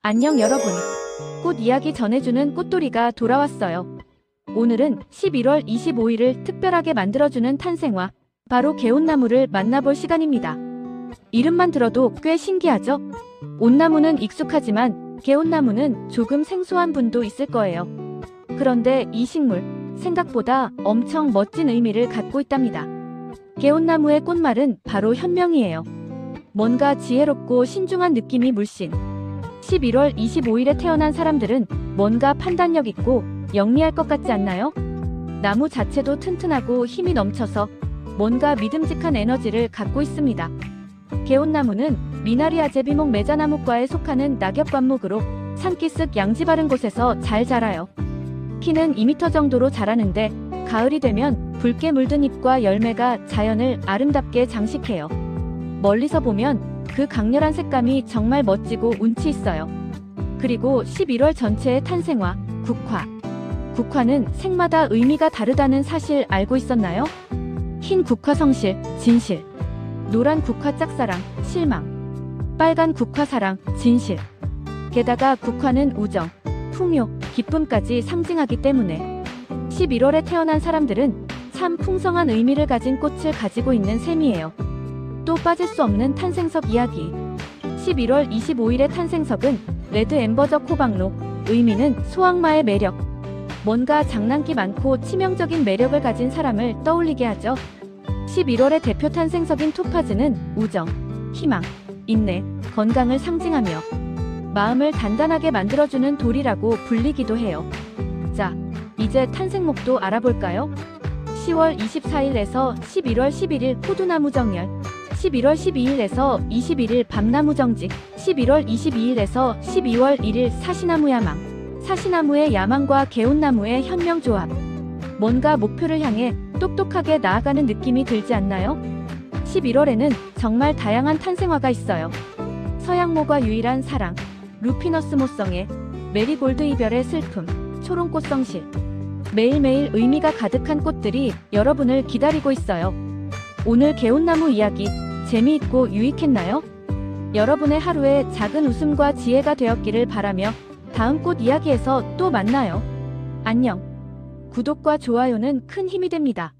안녕 여러분. 꽃 이야기 전해주는 꽃돌이가 돌아왔어요. 오늘은 11월 25일을 특별하게 만들어주는 탄생화, 바로 개온나무를 만나볼 시간입니다. 이름만 들어도 꽤 신기하죠? 온나무는 익숙하지만 개온나무는 조금 생소한 분도 있을 거예요. 그런데 이 식물, 생각보다 엄청 멋진 의미를 갖고 있답니다. 개온나무의 꽃말은 바로 현명이에요. 뭔가 지혜롭고 신중한 느낌이 물씬. 11월 25일에 태어난 사람들은 뭔가 판단력 있고 영리할 것 같지 않나요? 나무 자체도 튼튼하고 힘이 넘쳐서 뭔가 믿음직한 에너지를 갖고 있습니다. 개온나무는 미나리아 제비목 매자나무과에 속하는 낙엽灌목으로 산기슭 양지 바른 곳에서 잘 자라요. 키는 2m 정도로 자라는데 가을이 되면 붉게 물든 잎과 열매가 자연을 아름답게 장식해요. 멀리서 보면 그 강렬한 색감이 정말 멋지고 운치 있어요. 그리고 11월 전체의 탄생화, 국화. 국화는 색마다 의미가 다르다는 사실 알고 있었나요? 흰 국화 성실, 진실. 노란 국화 짝사랑, 실망. 빨간 국화 사랑, 진실. 게다가 국화는 우정, 풍요, 기쁨까지 상징하기 때문에 11월에 태어난 사람들은 참 풍성한 의미를 가진 꽃을 가지고 있는 셈이에요. 또 빠질 수 없는 탄생석 이야기. 11월 25일의 탄생석은 레드 엠버적 호박로, 의미는 소악마의 매력. 뭔가 장난기 많고 치명적인 매력을 가진 사람을 떠올리게 하죠. 11월의 대표 탄생석인 토파즈는 우정, 희망, 인내, 건강을 상징하며 마음을 단단하게 만들어주는 돌이라고 불리기도 해요. 자, 이제 탄생목도 알아볼까요? 10월 24일에서 11월 11일 호두나무 정열, 11월 12일에서 21일 밤나무 정직, 11월 22일에서 12월 1일 사시나무 야망, 사시나무의 야망과 개온나무의 현명 조합. 뭔가 목표를 향해 똑똑하게 나아가는 느낌이 들지 않나요? 11월에는 정말 다양한 탄생화가 있어요. 서양모가 유일한 사랑, 루피너스 모성의 메리골드 이별의 슬픔, 초롱꽃 성실. 매일매일 의미가 가득한 꽃들이 여러분을 기다리고 있어요. 오늘 개온나무 이야기 재미있고 유익했나요? 여러분의 하루에 작은 웃음과 지혜가 되었기를 바라며 다음 꽃 이야기에서 또 만나요. 안녕. 구독과 좋아요는 큰 힘이 됩니다.